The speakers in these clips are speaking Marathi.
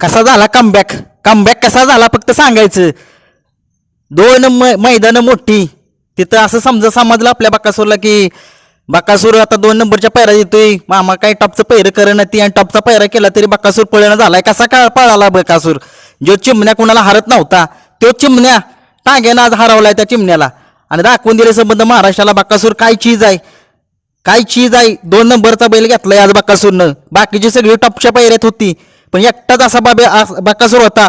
कसा झाला कमबॅक कमबॅक कसा झाला? फक्त सांगायचं. दोन मैदानं मोठी. तिथं असं समजा समजलं आपल्या बाकासूरला की बाकासूर आता दोन नंबरच्या पैरा येतोय मामा काय टॉपचं पैर करणं ती आणि टॉपचा पैरा केला तरी बाकासूर पळणं झालाय. कसा काळ पळाला बकासूर? जो चिमण्या कुणाला हरत नव्हता तो चिमण्या टांग्यानं आज हरवलाय त्या चिमण्याला. आणि दाखवून दिले संबंध महाराष्ट्राला. बाकासूर काय चीज आहे? काय चीज आहे? दोन नंबरचा बैल घेतलाय आज बाकासूरनं. बाकीची सगळी टॉपच्या पायऱ्यात होती. पण एकटाच असा बाबे बाकासूर होता.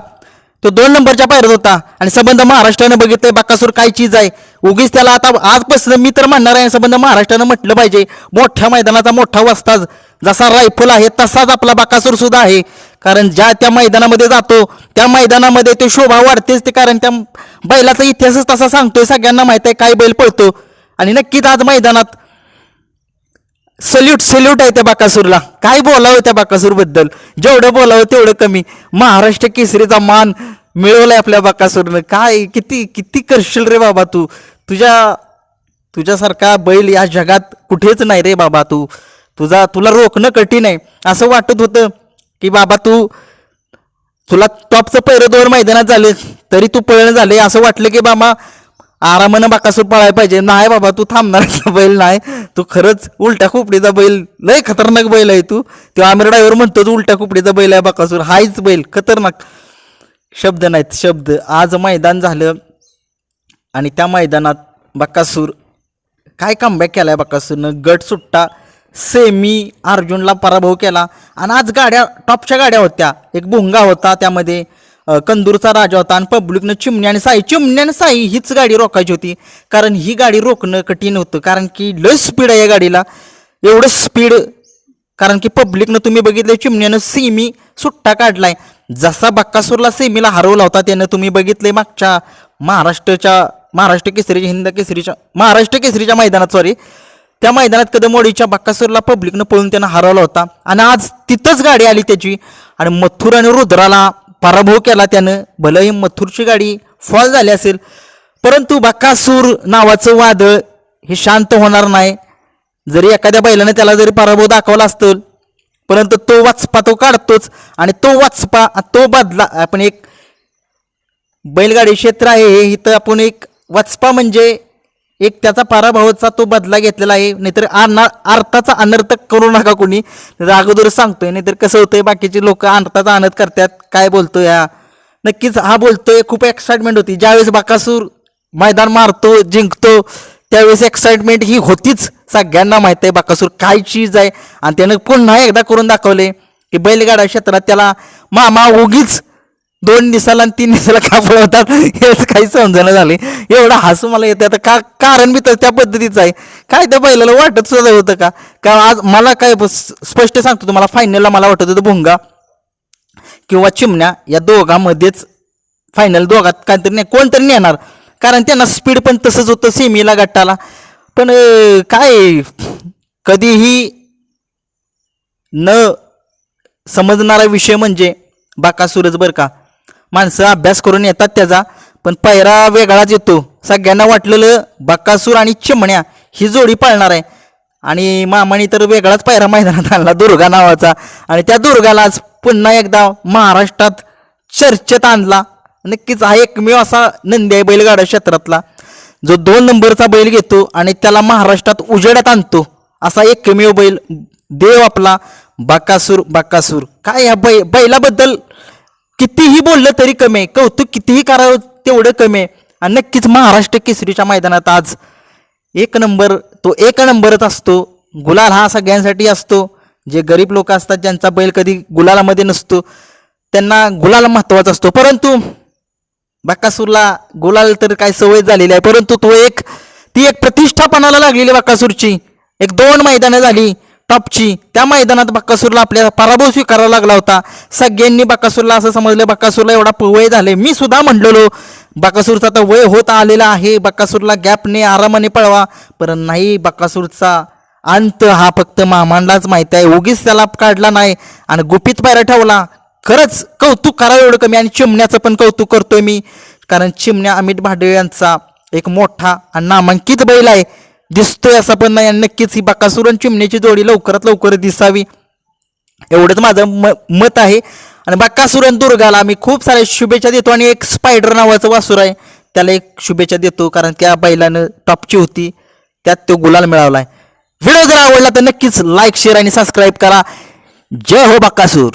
तो दोन नंबरच्या पायरत होता. आणि संबंध महाराष्ट्रानं बघितलंय बाकासूर काय चीज आहे? उगीच त्याला आता आजपासून मी तर म्हणणार आहे संबंध महाराष्ट्रानं म्हटलं पाहिजे. मोठ्या मैदानाचा मोठा वस्ताज जसा रायफल आहे तसाच आपला बाकासूर सुद्धा आहे. कारण ज्या त्या मैदानामध्ये जातो त्या मैदानामध्ये ते शोभा वाढतेच ते कारण त्या बैलाचा इतिहासच तसा सांगतोय सगळ्यांना माहीत आहे काय बैल पळतो. आणि नक्कीच आज मैदानात सल्यूट सल्यूट आहे त्या बाकासूरला. काय बोलावं त्या बाकासूरबद्दल जेवढं बोलावं तेवढं कमी. महाराष्ट्र केसरीचा मान मिळवलाय आपल्या बाकासूरनं. काय किती किती करशील रे बाबा तू? तुझ्या तुझ्यासारखा बैल या जगात कुठेच नाही रे बाबा तू. तुझा तुला रोखणं कठीण आहे. असं वाटत होतं की बाबा तू तुला टॉपचं पैरं दोन मैदानात झाले तरी तू पळणं झाले. असं वाटलं की बाबा आरामानं बाकासूर पळायला पाहिजे. नाही बाबा तू थांबणार बैल नाही? तू खरंच उलट्या खोपडीचा बैल लय खतरनाक बैल आहे तू. तो आमिर ड्रायव्हर म्हणतो तू उलट्या खोपडीचा बैल आहे बाकासूर हायच बैल खतरनाक. शब्द नाहीत शब्द. आज मैदान झालं आणि त्या मैदानात बक्कासूर काय कमबॅक केलाय बक्कासूरनं गट सुट्टा सेमी अर्जुनला पराभव केला. आणि आज गाड्या टॉपच्या गाड्या होत्या. एक भुंगा होता त्यामध्ये. कंदूरचा राजा होता आणि पब्लिकनं चिमणी आणि साई चिमणी आणि साई हीच गाडी रोखायची होती. कारण ही गाडी रोखणं कठीण होतं. कारण की लय स्पीड आहे या गाडीला. एवढं स्पीड कारण की पब्लिकनं तुम्ही बघितलं चिमण्यानं सेमी सुट्टा काढलाय. जसा बक्कासूरला सेमीला हरवला होता त्यानं तुम्ही बघितले मागच्या महाराष्ट्राच्या महाराष्ट्र केसरीच्या हिंद केसरीच्या महाराष्ट्र केसरीच्या मैदानात सॉरी त्या मैदानात कदमोडीच्या बक्कासूरला पब्लिकनं पळून त्यानं हरवला होता. आणि आज तिथंच गाडी आली त्याची. आणि मथुर आणि रुद्राला पराभव केला त्यानं. भलंही मथुरची गाडी फॉल झाली असेल. परंतु बकासूर नावाचं वादळ हे शांत होणार नाही. जरी एखाद्या बैलाने त्याला जरी पराभव दाखवला असतं परंतु तो वाचपा तो काढतोच आणि तो वाचपा तो बदला. आपण एक बैलगाडी क्षेत्र आहे हे इथं आपण एक वाचपा म्हणजे एक त्याचा पराभवाचा तो बदला घेतलेला आहे. नाहीतर अना अर्थाचा अनर्थ करू नका कोणी. नाहीतर अगोदर सांगतोय नाहीतर कसं होतंय बाकीचे लोक अर्थाचा अनर्थ करतात. काय बोलतोय हा? नक्कीच हा बोलतोय खूप एक्साइटमेंट होती. ज्यावेळेस बाकासूर मैदान मारतो जिंकतो त्यावेळेस एक्साइटमेंट ही होतीच सगळ्यांना माहीत आहे बाकासूर काय चीज आहे. आणि त्यानं पुन्हा एकदा करून दाखवले की बैलगाडा क्षेत्रात त्याला मामा उगीच दोन दिवसाला आणि तीन दिवसाला का पळवतात? हेच काही समजणं झाले. एवढं हसू मला येते आता का कारण मी तर त्या पद्धतीचं आहे. काय त्या बैलाला वाटत सुद्धा होतं का? का आज मला काय स्पष्ट सांगतो तुम्हाला फायनलला मला वाटत होतं भुंगा किंवा चिमण्या या दोघांमध्येच फायनल दोघात काहीतरी नाही कोणतरी नेणार. कारण त्यांना स्पीड पण तसंच होतं सेमीला गट्टाला पण काय कधीही न समजणारा विषय म्हणजे बाका सूरज बरं का? माणसं अभ्यास करून येतात त्याचा. पण पायरा वेगळाच येतो. सगळ्यांना वाटलेलं बाकासूर आणि चिमण्या ही जोडी पाळणार आहे. आणि मामाने तर वेगळाच पायरा मैदानात आणला दुर्गा नावाचा. आणि त्या दुर्गाला आज पुन्हा एकदा महाराष्ट्रात चर्चेत आणला. नक्कीच हा एकमेव असा नंदी आहे बैलगाडा क्षेत्रातला. जो दोन नंबरचा बैल घेतो आणि त्याला महाराष्ट्रात उजेडात आणतो. असा एकमेव बैल देव आपला. बाकासूर बाकासूर. काय या बै बैलाबद्दल कितीही बोललं तरी कमी आहे कौतुक कितीही करावं तेवढं कमी. आहे आणि नक्कीच महाराष्ट्र केसरीच्या मैदानात आज एक नंबर तो एक नंबरच असतो. गुलाल हा सगळ्यांसाठी असतो. जे गरीब लोक असतात ज्यांचा बैल कधी गुलालामध्ये नसतो त्यांना गुलाल महत्त्वाचा असतो. परंतु बाकासूरला गुलाल तर काय सवय झालेली आहे. परंतु तो एक ती एक प्रतिष्ठापणाला लागलेली बाकासूरची. एक दोन मैदानं झाली. टॉपची त्या मैदानात बक्कासूरला आपल्याला पराभव स्वीकारावा लागला होता. सगळ्यांनी बक्कासूरला असं समजलं बक्कासूरला एवढा वय झाले. मी सुद्धा म्हणलेलो बक्कासूरचा तर वय होत आलेला आहे. बक्कासूरला गॅपने आरामाने पळवा. पण नाही बक्कासूरचा अंत हा फक्त मामांनाच माहिती आहे. उगीच त्याला काढला नाही आणि गुपित पायरा ठेवला. खरंच कौतुक करावं एवढं कमी आणि चिमण्याचं पण कौतुक करतोय मी. कारण चिमण्या अमित भाडे यांचा एक मोठा आणि नामांकित बैल आहे. दिसतोय असं पण नाही आणि नक्कीच ही बकासूर आणि चिमण्याची जोडी लवकरात लवकर दिसावी. एवढंच माझं म मत आहे. आणि बक्कासूर आणि दुर्गाला आम्ही खूप साऱ्या शुभेच्छा देतो आणि एक स्पायडर नावाचं वासूर आहे. त्याला एक शुभेच्छा देतो कारण त्या बैलानं टॉपची होती. त्यात तो गुलाल मिळवलाय व्हिडिओ जर आवडला तर नक्कीच लाईक शेअर आणि सबस्क्राईब करा. जय हो बक्कासूर